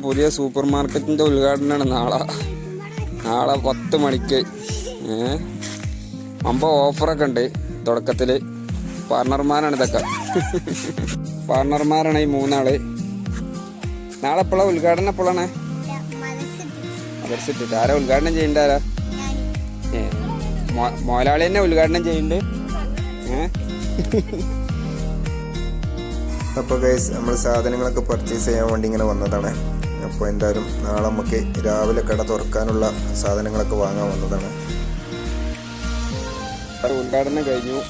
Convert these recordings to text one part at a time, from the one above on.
പുതിയ സൂപ്പർ മാർക്കറ്റിന്റെ ഉദ്ഘാടനമാണ് നാളെ. നാളെ പത്ത് മണിക്ക്. അമ്പ ഓഫറൊക്കെ ഉണ്ട് തുടക്കത്തിൽ പാർട്ണർമാരാണ് ഇതൊക്കെ. പാർട്ണർമാരാണ് ഈ മൂന്നാൾ. നാളെ എപ്പോഴാണ് ഉദ്ഘാടനം എപ്പോഴാണ് മദർസിട്ടിട്ട്. ആരാ ഉദ്ഘാടനം ചെയ്യണ്ട ആരാ? ഏ മോലാളി തന്നെ ഉദ്ഘാടനം ചെയ്യുന്നുണ്ട് ഏ? അപ്പോൾ ഗൈസ് നമ്മൾ സാധനങ്ങളൊക്കെ പർച്ചേസ് ചെയ്യാൻ വേണ്ടി ഇങ്ങനെ വന്നതാണ്. അപ്പോൾ എന്തായാലും നാളെ നമുക്ക് രാവിലെ കട തുറക്കാനുള്ള സാധനങ്ങളൊക്കെ വാങ്ങാൻ വന്നതാണ്. ഉദ്ഘാടനം കഴിഞ്ഞു.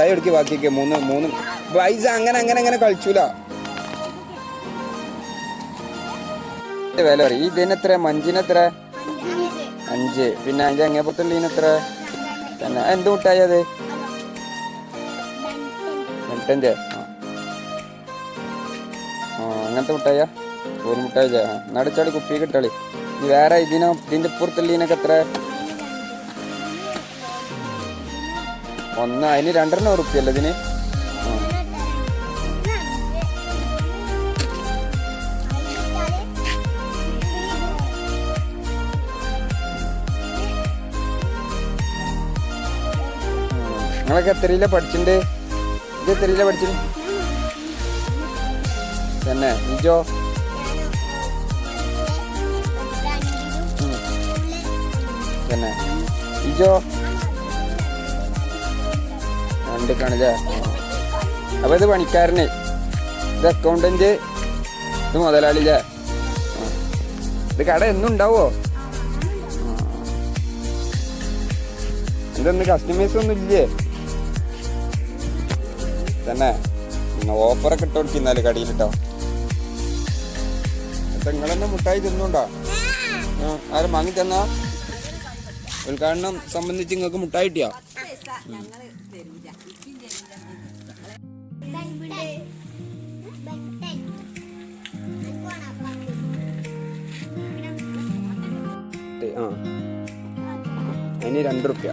എടുക്കി ബാക്കിയൊക്കെ. മൂന്ന് മൂന്ന്. പൈസ അങ്ങനെ അങ്ങനെ അങ്ങനെ കളിച്ചൂല. വില പറയും ഇതിനെത്ര എത്ര? മഞ്ചിന് എത്ര? അഞ്ച്. പിന്നെ അഞ്ച് അങ്ങേപ്പത്തുള്ളതിന് എത്ര? തന്നെ. എന്ത് അത്? ആ. അങ്ങനത്തെ മുട്ടായ? ഒരു മുട്ടായ ആ നടച്ചാളി കുപ്പി കിട്ടാളി ഇനി വേറെ ഇതിനോ ഇതിന്റെ പുറത്തുള്ളതിനൊക്കെ എത്ര? ഒന്ന് അതിന് രണ്ടെണ്ണം ഉറുപ്പിയല്ല ഇതിന്? നിങ്ങളൊക്കെ എത്രയില പഠിച്ചിട്ടുണ്ട് ഇത് എത്രയില പഠിച്ചിട്ട് തന്നെ എന്നെ തന്നെ. ഇജോ രണ്ട് കാണില്ലേ അപ്പൊ ഇത് പണിക്കാരന്. ഇത് അക്കൗണ്ടന്റ് ഇത് മുതലാളില്ലേ. ഇത് കട എന്നും ഉണ്ടാവോ? ഇതൊന്ന് കസ്റ്റമേഴ്സ് ഒന്നും ഇല്ലേ? തന്നെ. ഓഫറൊക്കെ ഇട്ട് കൊടുക്കുന്നാൽ കടയിൽ കേട്ടോ നിങ്ങളെന്നെ മുട്ടായി തിന്നുണ്ടോ? ആരും വാങ്ങി തന്നാ? ഉദ്ഘാടനം സംബന്ധിച്ച് നിങ്ങൾക്ക് മുട്ടായി കിട്ടിയോ? ആ. അതിന് രണ്ട് റുപ്യ.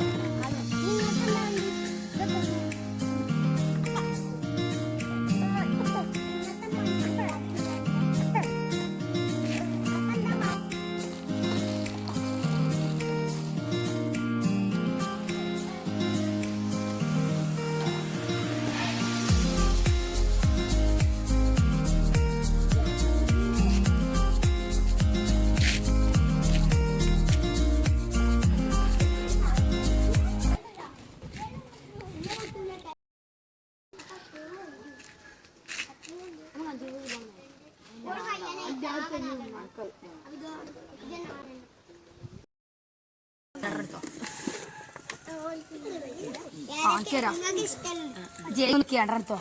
രണ്ടെടുത്തോ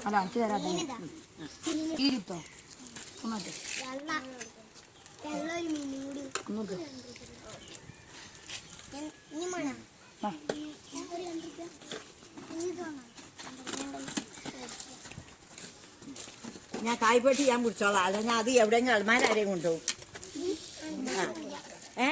അതാ. എനിക്ക് തരാം ഇരുത്തോ ഒന്നോട്ടെ ഒന്നോട്ട് ഞാൻ കായ്പെട്ടി ഞാൻ പിടിച്ചോളാം അല്ല ഞാൻ അത് എവിടെയെങ്കിലും അൽമാരാരെയും കൊണ്ടുപോകും. ഏ?